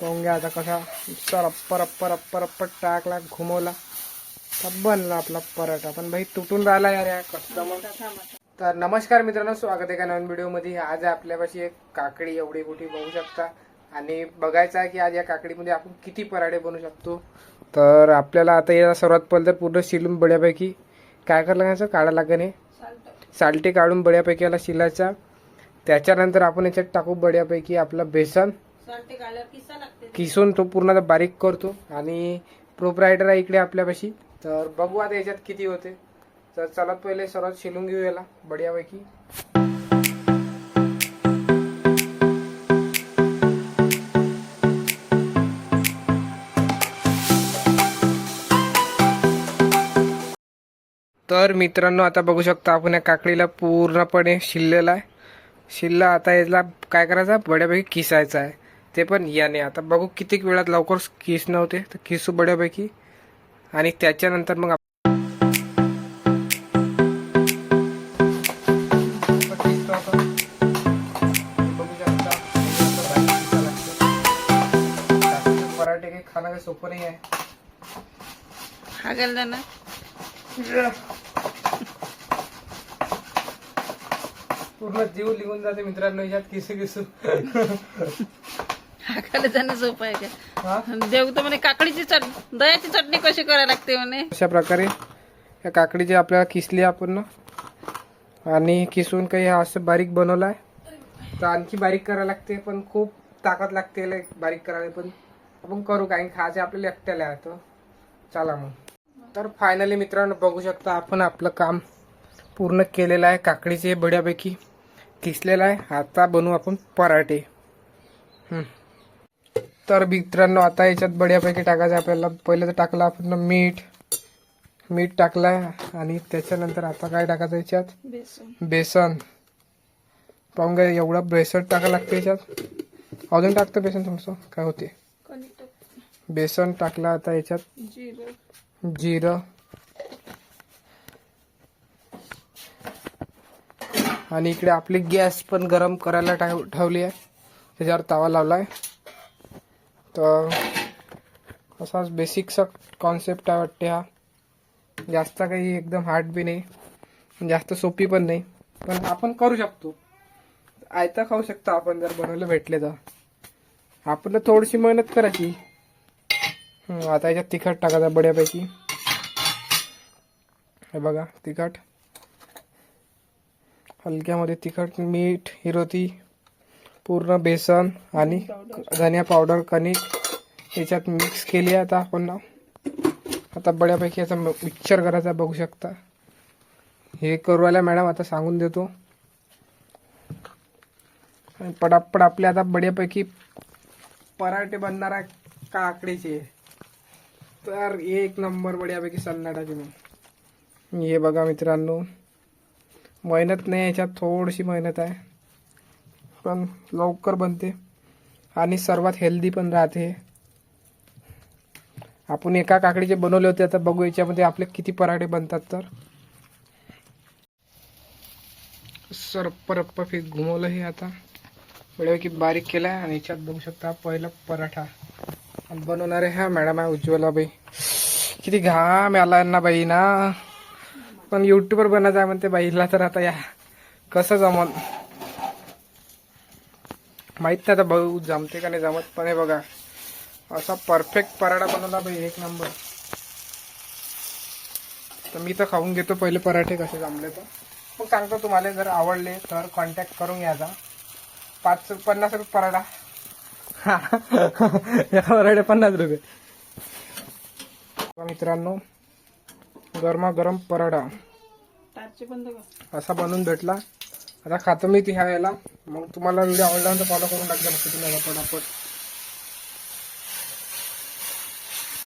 पाहून घ्या आता कसा रप्पर अप्पर अप्पर अप्पर टाकला घुमवला. तर बनला आपला पराठा. पण भाई तुटून राहिला यार या कस्टमर तर नमस्कार मित्रांनो स्वागत आहे का नवीन व्हिडिओमध्ये. आज आपल्यापाशी एक काकडी एवढी मोठी बघू शकता. आणि बघायचं आहे की आज या काकडीमध्ये आपण किती पराठे बनवू शकतो. तर आपल्याला आता या सर्वात पहिलं तर पूर्ण शिलून बड्यापैकी. काय करायला लागायचं? काढा लागणे साल्टे काढून बड्यापैकी याला शिलायचा. त्याच्यानंतर आपण याच्यात टाकू बड्यापैकी आपलं बेसन. किसून तो पूर्ण बारीक करतो आणि प्रोपरायटर आहे इकडे आपल्यापाशी. तर बघू आता याच्यात किती होते. तर चला पहिले सर्वात शिलून घेऊ याला बढियापैकी. तर मित्रांनो आता बघू शकता आपण या काकडीला पूर्णपणे शिललेला आहे. शिल्ला आता याला काय करायचं? बड्यापैकी किसायचं आहे. ते पण याने आता. बघू किती वेळात लवकर किस नव्हते तर किसू बड्यापैकी आणि त्याच्यानंतर मग पराठे काही खाणं काही सोपं नाही आहे. हा ना? पूर्ण जीव लिहून जाते मित्रांनो याच्यात किसू किसू खायला जाणं सोपं आहे का देव तर म्हणे काकडीची चट दह्याची चटणी कशी करायला लागते म्हणे? अशा प्रकारे या काकडीचे आपल्याला किसली आपण ना. आणि किसून काही हा असं बारीक बनवलं आहे तर आणखी बारीक करायला लागते पण खूप ताकद लागते बारीक करायला पण आपण करू काही खायचे आपल्याला एकट्याला आहे तर चला मग. तर फायनली मित्रांनो बघू शकता आपण आपलं काम पूर्ण केलेलं आहे. काकडीचे बड्यापैकी किसलेलं आहे. आता बनवू आपण पराठे. तर मित्रांनो आता याच्यात बड्यापैकी टाकायचं आपल्याला पहिलं तर टाकलं आपण मीठ. मीठ टाकलं आणि त्याच्यानंतर आता काय टाकायचं याच्यात? बेसन. बेसन. पाहून घ्या एवढं बेसन टाकायला लागतं याच्यात. अजून टाकतं बेसन थोडंसं. काय होते? बेसन टाकलं आता याच्यात. जिरं. जिरं. आणि इकडे आपली गॅस पण गरम करायला ठेव ठेवली आहे. त्याच्यावर तवा लावला आहे तर असाच बेसिकचा कॉन्सेप्ट आहे वाटते हा. जास्त काही एकदम हार्ड बी नाही. जास्त सोपी पण नाही. पण आपण करू शकतो. आयता खाऊ शकतो आपण जर बनवलं भेटले तर. आपण थोडीशी मेहनत करायची. आता याच्यात तिखट टाकायचं बड्यापैकी हे बघा तिखट. हलक्यामध्ये तिखट मीठ हिरोती पूर्ण बेसन आणि धनिया पावडर कणिक याच्यात मिक्स केली आहे आता आपण आता बड्यापैकी याचा मिक्सर करायचा बघू शकता. हे करू आल्या मॅडम आता सांगून देतो. आणि पडापड आपले आता बड्यापैकी पराठे बनणार आहे काकडीचे. तर एक नंबर बड्यापैकी सन्नाटाचे मी हे बघा मित्रांनो. मेहनत नाही याच्यात थोडीशी मेहनत आहे. पण लवकर बनते. आणि सर्वात हेल्दी पण राहते. आपण एका काकडीचे बनवले होते आता बघू याच्यामध्ये आपले किती पराठे बनतात तर. सर परप्पा फिक घुमवलं हे आता. बड्यापैकी बारीक केलं आहे आणि याच्यात बघू शकता पहिला पराठा. बनवणारे ह्या मॅडम आहे उज्ज्वला बाई. किती घाम आला ना बाई ना पण युट्यूबवर बनायचं आहे म्हणते बाईला तर आता या. कसं जमल माहीत नाही आता भाऊ जमते का नाही जमत पण हे बघा. असा परफेक्ट पराठा बनवला बाई एक नंबर तर मी तर खाऊन घेतो पहिले पराठे कसे जमले तर. मग सांगतो तुम्हाला जर आवडले तर कॉन्टॅक्ट करून घ्यायचा पाच पन्नास रुपये पराठा. एका पराठे पन्नास रुपये. मित्रांनो गरमागरम पराठा. असा बनवून भेटला. आता खातो मी ती ह्या वेळेला मग तुम्हाला व्हिडिओ आवडला तर फॉलो करून टाकजा. फक्त तुम्ही आता पटापट.